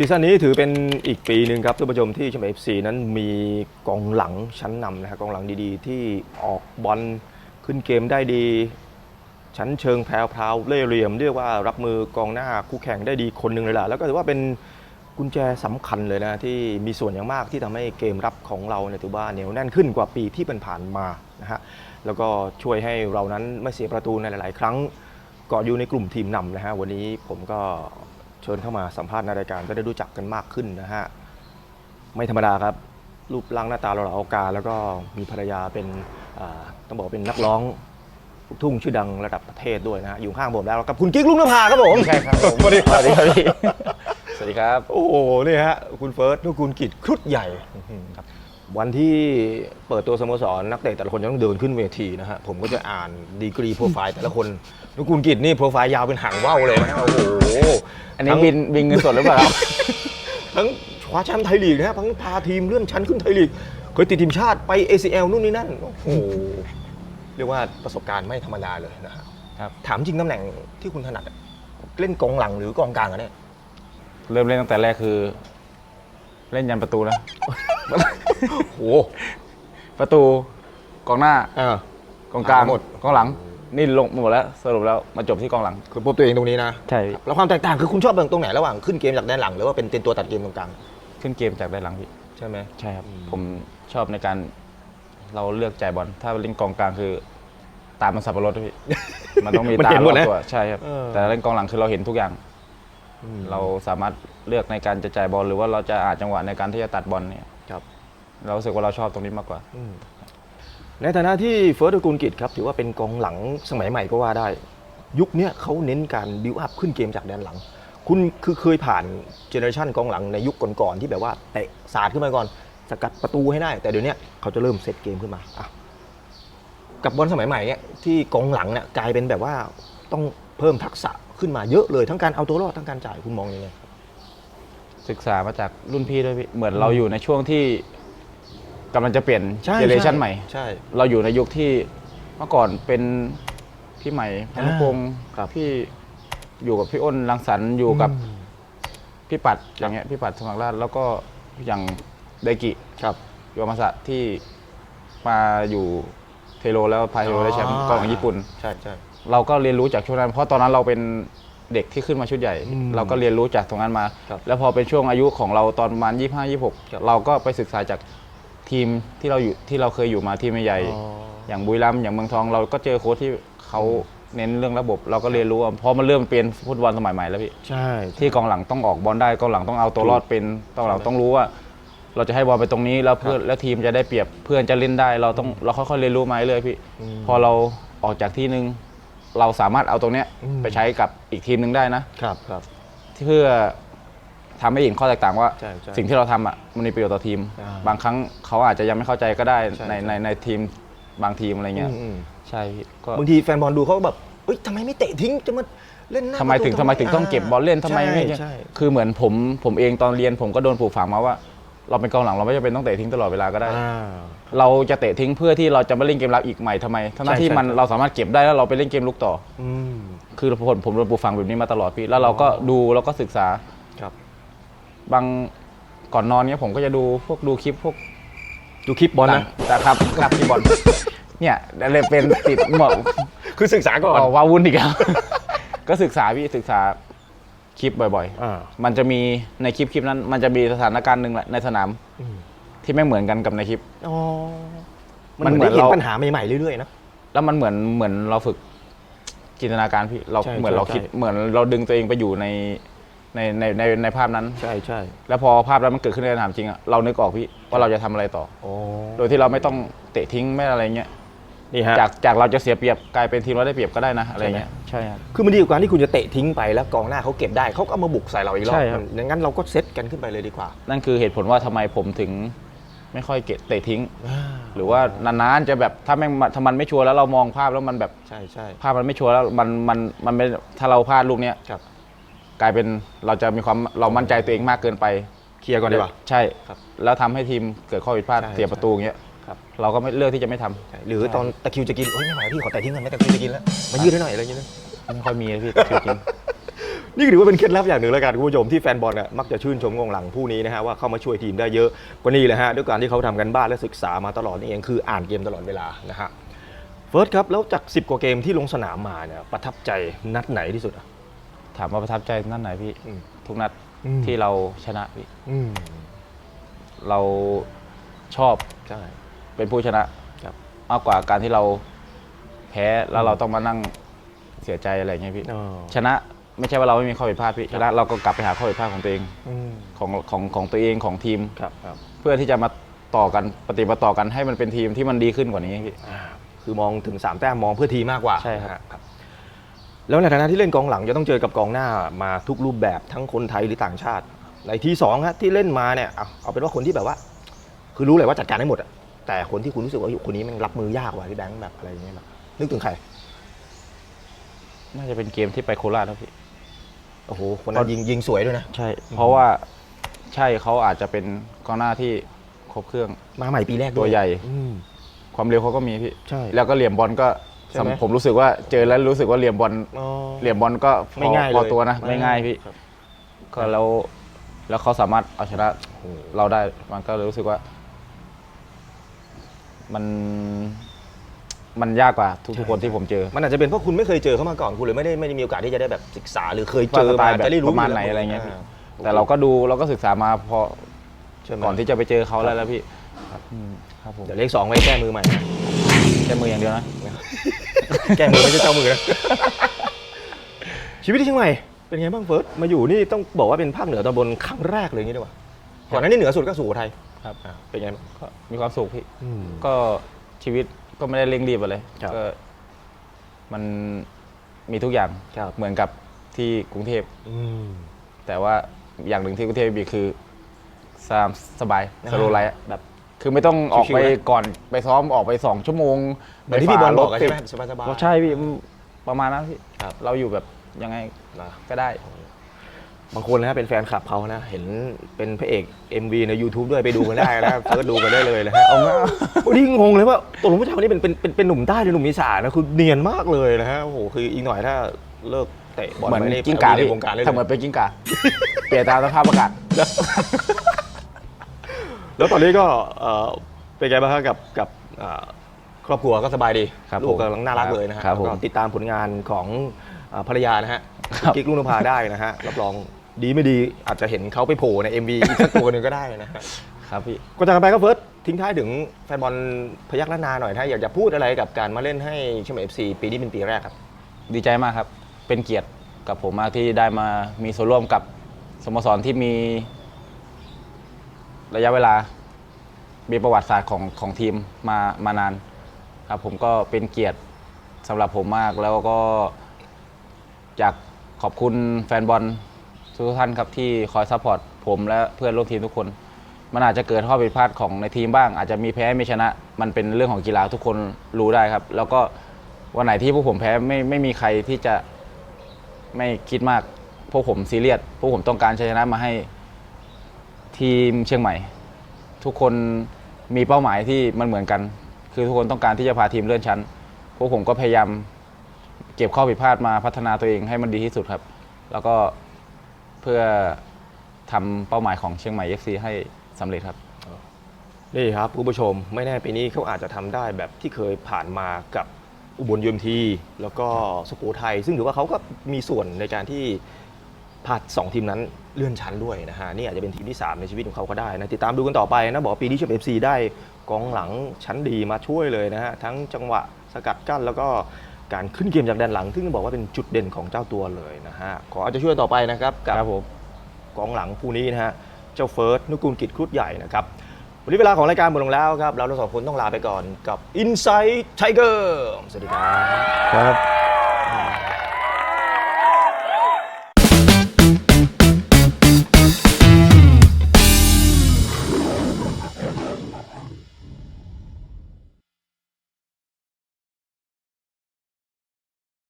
ซีซั่นนี้ถือเป็นอีกปีหนึ่งครับท่านผู้ชมที่ชมเอฟซีนั้นมีกองหลังชั้นนำนะฮะกองหลังดีๆ ที่ออกบอลขึ้นเกมได้ดี ชั้นเชิงแพรวพราวเล่เหลี่ยม เรียกว่ารับมือกองหน้าคู่แข่งได้ดีคนหนึ่งเลยล่ะแล้วก็ถือว่าเป็นกุญแจสำคัญเลยนะที่มีส่วนอย่างมากที่ทำให้เกมรับของเราเนี่ยถือว่าเหนียวแน่นขึ้นกว่าปีที่ผ่านมานะฮะแล้วก็ช่วยให้เรานั้นไม่เสียประตูในหลาย ๆ ครั้งเกาะอยู่ในกลุ่มทีมนำนะฮะวันนี้ผมก็ เชิญเข้ามาสัมภาษณ์ในรายการก็ได้รู้จักกันมากขึ้นนะฮะ ไม่ธรรมดาครับ รูปร่างหน้าตาเราเหลาเอาการแล้วก็มีภรรยาเป็นอ่าต้องบอกว่าเป็นนักร้องลูกทุ่งชื่อดังระดับประเทศด้วยนะฮะอยู่ข้างผมแล้วกับคุณกิ๊กลุงนภาครับผมใช่ครับผมสวัสดีครับ สวัสดีครับพี่สวัสดีครับ โอ้โหนี่ฮะคุณเฟิร์สนุกูลกิจครุฑใหญ่ครับ วันที่เปิดตัวสโมสรนักเตะแต่ละคนจะต้องเดินขึ้นเวทีนะฮะผมก็จะอ่านดีกรีโปรไฟล์แต่ละคนนุกูลกิจนี่โปรไฟล์ยาวเป็นหางว่าวเลยนะโอ้โหอันนี้ทั้งบินบินเงินสดหรือเปล่าครับ ทั้งคว้าแชมป์ไทยลีกนะฮะทั้งพาทีมเลื่อนชั้นขึ้นไทยลีกเคยติดทีมชาติไป ACL นู่นนี่นั่นโอ้โหเรียกว่าประสบการณ์ไม่ธรรมดาเลยนะฮะครับ ถามจริงตำแหน่งที่คุณถนัดอะเล่นกองหลังหรือกองกลางอะเนี่ย เริ่มเล่นตั้งแต่แรกคือ เล่นยันประตูนะโอ้โหประตูกองหน้าอ่ากองกลางหมด กองหลัง นี่ลงหมดแล้ว สรุปแล้วมาจบที่กองหลัง คือพบตัวเองตรงนี้นะใช่ แล้วความแตกต่างคือคุณชอบตรงไหนระหว่างขึ้นเกมจากด้านหลังหรือว่าเป็นเป็นตัวตัดเกมตรงกลางขึ้นเกมจากด้านหลังพี่ใช่ไหม ใช่ครับ อืม ผมชอบในการเราเลือกจ่ายบอลถ้าเล่นกองกลางคือ ตามมันสับปะรดพี่ มันต้องมีมันตาเห็นหมดรอบนะตัวใช่ครับ เออ แต่เล่นกองหลังคือเราเห็นทุกอย่างอืม เราสามารถเลือกในการจะจ่ายบอลหรือว่าเราจะอาจังหวะในการที่จะตัดบอลเนี่ยครับเรารู้สึกว่าเราชอบตรงนี้มากกว่าอืมในฐานะที่เฟิร์สตระกูลกิจครับถือว่าเป็นกองหลังสมัยใหม่ก็ว่าได้ ยุคเนี้ยเขาเน้นการบิวอัพขึ้นเกมจากแดนหลัง คุณคือเคยผ่านเจเนอเรชันกองหลังในยุคก่อนๆที่แบบว่าเตะสาดขึ้นมาก่อนสกัดประตูให้ได้ แต่เดี๋ยวเนี้ยเขาจะเริ่มเซตเกมขึ้นมาอะกับบอลสมัยใหม่เนี่ยที่กองหลังเนี่ยกลายเป็นแบบว่าต้อง เพิ่มทักษะขึ้นมาเยอะเลยทั้งการเอาตัวรอดทั้งการจ่ายคุณมองยังไงศึกษามาจากรุ่นพี่ด้วยพี่เหมือนเราอยู่ในช่วงที่กำลังจะเปลี่ยนใช่เจเนอเรชันใหม่ ใช่ เราอยู่ในยุคที่เมื่อก่อนเป็นพี่ใหม่พานุพงศ์ครับ พี่อยู่กับพี่อ้นรังสรรค์อยู่กับอืมพี่ปัดอย่างเงี้ยพี่ปัดสมัครราชแล้วก็อย่างไดกิครับโยมาสะที่มาอยู่เทโรแล้วพาเทโรได้แชมป์กองหลังญี่ปุ่น ใช่ใช่ เราก็เรียนรู้จากช่วงนั้นเพราะตอนนั้นเราเป็นเด็กที่ขึ้นมาชุดใหญ่ อืมเราก็เรียนรู้จากตรงนั้นมา ครับแล้วพอเป็นช่วงอายุของเราตอนประมาณ25 ครับ26 เราก็ไปศึกษาจากทีมที่เราอยู่ที่เราเคยอยู่มาทีมใหญ่ๆอ๋ออย่างบุรีรัมย์อย่างเมืองทอง เราก็เจอโค้ชที่เขาเน้นเรื่องระบบ เราก็เรียนรู้ว่าเพราะมันเริ่มเปลี่ยนฟุตบอลสมัยใหม่แล้วพี่ ใช่ ที่กองหลังต้องออกบอลได้กองหลังต้องเอาตัวรอดเป็นกองหลังต้องรู้ว่า เราจะให้บอลไปตรงนี้แล้วเพื่อนแล้วทีมจะได้เปรียบเพื่อนจะเล่นได้ เราต้องเราค่อยๆเรียนรู้มาเรื่อยๆพี่มพอเราออกจากที่หนึ่ง เราสามารถเอาตรงเนี้ยอืม ไปใช้กับอีกทีมหนึ่งได้นะครับครับ ที่เพื่อทำให้เห็นข้อแตกต่างว่า ใช่ใช่สิ่งที่เราทำอะมันมีประโยชน์ต่อทีม อ่าบางครั้งเขาอาจจะยังไม่เข้าใจก็ได้ใช่ในใช่ ในในทีมบางทีมอะไรเงี้ยอืมอืมใช่พี่ก็ บางทีแฟนบอลดูเขาก็แบบเอ้ยทำไมไม่เตะทิ้งจะมาเล่นหน้าทำไมถึงประตูทำไมถึงต้องเก็บบอลเล่นทำไมไม่ใช่ใช่ คือเหมือนผมผมเองตอนเรียนผมก็โดนปลูกฝังมาว่า เราเป็นกองหลังเราไม่จำเป็นต้องเตะทิ้งตลอดเวลาก็ได้ อ่า เราจะเตะทิ้งเพื่อที่เราจะมาเล่นเกมรับอีกใหม่ทำไมทั้งๆที่ใช่มันใช่ เราสามารถเก็บได้แล้วเราไปเล่นเกมลุกต่อ อืมคือผมผมโดนปลูกฝังแบบนี้มาตลอดพี่ แล้วเราก็ดูแล้วก็ศึกษาครับ บางก่อนนอนเนี้ยผมก็จะดูพวกดูคลิปพวกดูคลิปบอลนะแต่ครับครับที่บอลเนี่ยเลยเป็นติดหมดคือศึกษาก่อน อ๋อว้าวุ่นอีกแล้ว ก็ศึกษาพี่ศึกษา คลิปบ่อยอ่า ๆ มันจะมีในคลิปคลิปนั้น มันจะมีสถานการณ์หนึ่งแหละในสนามอืม ที่ไม่เหมือนกันกับในคลิป อ๋อมัมันนเหเหมืมือนอนได้เห็นเรา ปัญหาใหม่ๆเรื่อยๆนะ แล้วมันเหมือนเหมือนเราฝึกจินตนาการพี่เราใช่เหมือนเราใช่คิดใช่ เหมือนเราดึงตัวเองไปอยู่ในในในในในภาพนั้น ใช่ใช่แล้วพอภาพนั้นมันเกิดขึ้นในสนามจริงอะเรานึกออกพี่ว่าเราจะทำอะไรต่อ โอ้โดยที่เราไม่ต้องเตะทิ้งไม่อะไรเงี้ยนี่ฮะ จากจากเราจะเสียเปรียบกลายเป็นทีมเราได้เปรียบก็ได้นะอะไรเงี้ย ใช่ไหมใช่ครับ คือมันดีกว่าการที่คุณจะเตะทิ้งไปแล้วกองหน้าเขาเก็บได้เขาก็เอามาบุกใส่เราอีกรอบใช่ครับมันงั้นเราก็เซตกันขึ้นไปเลยดีกว่านั่นคือเหตุผลว่าทำไมผมถึงไม่ค่อยเกะเตะทิ้ง หรือว่านานๆจะแบบถ้าแม่งถ้ามันไม่ชัวร์แล้วเรามองภาพแล้วมันแบบใช่ใช่ภาพมันไม่ชัวร์แล้วมันมันมันไม่ถ้าเราพลาดลูกเนี้ยครับกลายเป็นเราจะมีความเรามั่นใจตัวเองมากเกินไปเคลียร์ก่อนดีกว่า ใช่ ครับแล้วทำให้ทีมเกิดข้อผิดพลาดใช่เสียประตูอย่างเงี้ย ครับเราก็ไม่เลือกที่จะไม่ทำใช่หรือตอนตะคริวจะกินโอ้ยไม่ไหวพี่ขอแต่ทิ้งก่อนไม่ตะคริวจะกินแล้วมายืดให้หน่อยอะไรอย่างเงี้ยนะไม่ค่อยมีเลยพี่จริง นี่ก็ถือว่าเป็นเคล็ดลับอย่างหนึ่งแล้วกันคุณผู้ชมที่แฟนบอลน่ะมักจะชื่นชมกองหลังผู้นี้นะฮะว่าเข้ามาช่วยทีมได้เยอะกว่านี้เลยฮะด้วยการที่เขาทำกันบ้านและศึกษามาตลอดนี่เองคืออ่านเกมตลอดเวลานะฮะเฟิร์สครับแล้วจาก 10 กว่าเกมที่ลงสนามมาเนี่ยประทับใจนัดไหนที่สุดอะ ถามว่าประทับใจนั่นไหนพี่อืมทุกนัดอืม ที่เราชนะพี่ อืมเราชอบใช่ เป็นผู้ชนะครับ มากกว่าการที่เราแพ้แล้วเราต้องมานั่งเสียใจอะไรอย่างเงี้ยพี่ อ๋อชนะไม่ใช่ว่าเราไม่มีข้อผิดพลาดพี่ชนะเราก็กลับไปหาข้อผิดพลาดของตัวเองอืมของของของตัวเองของทีม ครับครับเพื่อที่จะมาต่อกันปฏิบัติต่อกันให้มันเป็นทีมที่มันดีขึ้นกว่านี้พี่ อ่าคือมองถึง3แต้มมองเพื่อทีมมากกว่าใช่ครับนะฮะแล้วในฐานะที่เล่นกองหลังจะต้องเจอกับกองหน้ามาทุกรูปแบบทั้งคนไทยหรือต่างชาติ ในที่สองฮะที่เล่นมาเนี่ยเอาเอาเป็นว่าคนที่แบบว่า คือรู้เลยว่าจัดการได้หมดอะ แต่คนที่คุณรู้สึกว่าคนนี้มันรับมือยากกว่าพี่แบงค์แบบอะไรอย่างเงี้ยแบบนึกถึงใครน่าจะเป็นเกมที่ไปโคราชนะพี่โอ้โหคนนั้นยิงยิงสวยด้วยนะ ใช่ เพราะว่าใช่เขาอาจจะเป็นกองหน้าที่ครบเครื่องมาใหม่ปีแรกด้ตัวใหญ่ อืม ความเร็วเขาก็มีพี่ใช่แล้วก็เหลี่ยมบอลก็ใช่ไหมสำผมรู้สึกว่าเจอแล้วรู้สึกว่าเหลี่ยมบอลอ๋อ เหลี่ยมบอลก็พอไม่ง่ายเลยพอตัวนะไม่ง่ายพี่ครับ ก็แล้วแล้วเขาสามารถเอาชนะเราได้มันก็เลยรู้สึกว่า มัน มันยากกว่าทุกๆคนที่ผมเจอ มันอาจจะเป็นเพราะคุณไม่เคยเจอเขามาก่อนคุณเลยไม่ได้ไม่ได้มีโอกาสที่จะได้แบบศึกษาหรือเคยเจว่าอสไตมาล์แบบจะได้รู้ประมาณยู่ไหนแล้วอะไรเงี้ยพี่าแต่เราก็ดูเราก็ศึกษามาพอใช่ไหมก่อนที่จะไปเจอเขาแล้วแล้วพี่อืมครับผมเดี๋ยวเลขสองไว้แก้มือใหม่แค่มืออย่างเดียวนะ แก้มือไม่ใช่เจ้ามือนะ ชีวิตที่เชียงใหม่เป็นไงบ้างเฟิร์สมาอยู่นี่ต้องบอกว่าเป็นภาคเหนือตอนบนครั้งแรกเลยอย่างนี้ดีกว่าก่อนหน้านี้เหนือสุดก็สุโขทัย ครับอะเป็นไงบ้างก็มีความสุขพี่ อืม ก็ชีวิตก็ไม่ได้เร่งรีบอะไรครับ ก็มันมีทุกอย่างครับเหมือนกับที่กรุงเทพ อืม แต่ว่าอย่างหนึ่งที่กรุงเทพมีคือสามสบายอ่าสโลไลท์แบบ คือไม่ต้องออกชิวๆไปนะ ก่อนไปซ้อมออกไปสองชั่วโมงเหมือนที่พี่บอลบอกไปอะฝ่ารถใช่ไหมติดสบายสบายก็ใช่พี่ประมาณนั้นพี่ครับ เราอยู่แบบยังไงนะ ก็ได้ บางคนนะเป็นแฟนคลับเขานะเห็นเป็นพระเอก MV ใน YouTube ด้วยไปดูกันได้นะเฟิร์สดูกันได้เลยนะฮะเอาไม่โอ้นี่งงเลยว่าตกลงผู้ชายคนนี้เป็นเป็นเป็นเป็นหนุ่มใต้หรือหนุ่มอีสานนะคือเนียนมากเลยนะฮะโอ้โหคืออีกหน่อยถ้าเลิกเตะบอลเหมือนไว้นี่กิ้งก่าในพี่วงการเลยถ้าเหมือนเป็นกิ้งก่าเปลี่ยนตามสภาพอากาศแล้วตอนนี้ก็เอ่อเป็นไงบ้างครับกับกับเอ่อครอบครัวก็สบายดีครับลูกผมกำลังน่ารักเลยนะฮะครับผม ก็ติดตามผลงานของเอ่อภรรยานะฮะครับกิ๊กลุงนภาได้นะฮะรับรอง ดีไม่ดีอาจจะเห็นเขาไปโผล่ใน MV อีกสักตัวหนึ่งก็ได้นะฮะ ครับพี่ ก่อนจากกันไปก็เฟิร์สทิ้งท้ายถึงแฟนบอลพยักล้านนาหน่อยถ้าอยากจะพูดอะไรกับการมาเล่นให้เชียงใหม่เอฟซีปีนี้เป็นปีแรกครับ ดีใจมากครับ เป็นเกียรติกับผมมากที่ได้มามีส่วนร่วมกับสโมสรที่มีระยะเวลา มีประวัติศาสตร์ของของทีมมามานานครับผมก็เป็นเกียรติสำหรับผมมากแล้วก็อยากขอบคุณแฟนบอล ทุกท่านครับที่คอยซัพพอร์ตผมและเพื่อนร่วมทีมทุกคน มันอาจจะเกิดข้อผิดพลาดของในทีมบ้าง อาจจะมีแพ้ไม่ชนะ มันเป็นเรื่องของกีฬาทุกคนรู้ได้ครับ แล้วก็วันไหนที่พวกผมแพ้ไม่ไม่มีใครที่จะไม่คิดมาก พวกผมซีเรียส พวกผมต้องการชัยชนะมาให้ทีมเชียงใหม่ ทุกคนมีเป้าหมายที่มันเหมือนกัน คือทุกคนต้องการที่จะพาทีมเลื่อนชั้น พวกผมก็พยายามเก็บข้อผิดพลาดมาพัฒนาตัวเองให้มันดีที่สุดครับ แล้วก็ เพื่อทำเป้าหมายของเชียงใหม่ FC ให้สำเร็จครับ นี่ครับคุณผู้ชมไม่แน่ปีนี้เขาอาจจะทำได้แบบที่เคยผ่านมากับอุบลยูมที แล้วก็สุโขทัยซึ่งถือว่าเขาก็มีส่วนในการที่พาสองทีมนั้นเลื่อนชั้นด้วยนะฮะนี่อาจจะเป็นทีมที่ 3 ในชีวิตของเขาก็ได้นะติดตามดูกันต่อไปนะ บอกว่าปีนี้เชมเอฟซีได้กองหลังชั้นดีมาช่วยเลยนะฮะทั้งจังหวะสกัดกั้นแล้วก็ การขึ้นเกมจากแดนหลัง ซึ่งบอกว่าเป็นจุดเด่นของเจ้าตัวเลยนะฮะ ขออาจจะช่วยต่อไปนะครับกับครับผมกองหลังผู้นี้นะฮะ เจ้าเฟิร์สนุกูลกิจครุฑใหญ่นะครับ วันนี้เวลาของรายการหมดลงแล้วครับ เราทั้งสองคนต้องลาไปก่อนกับ Inside Tiger สวัสดีครับ ครับ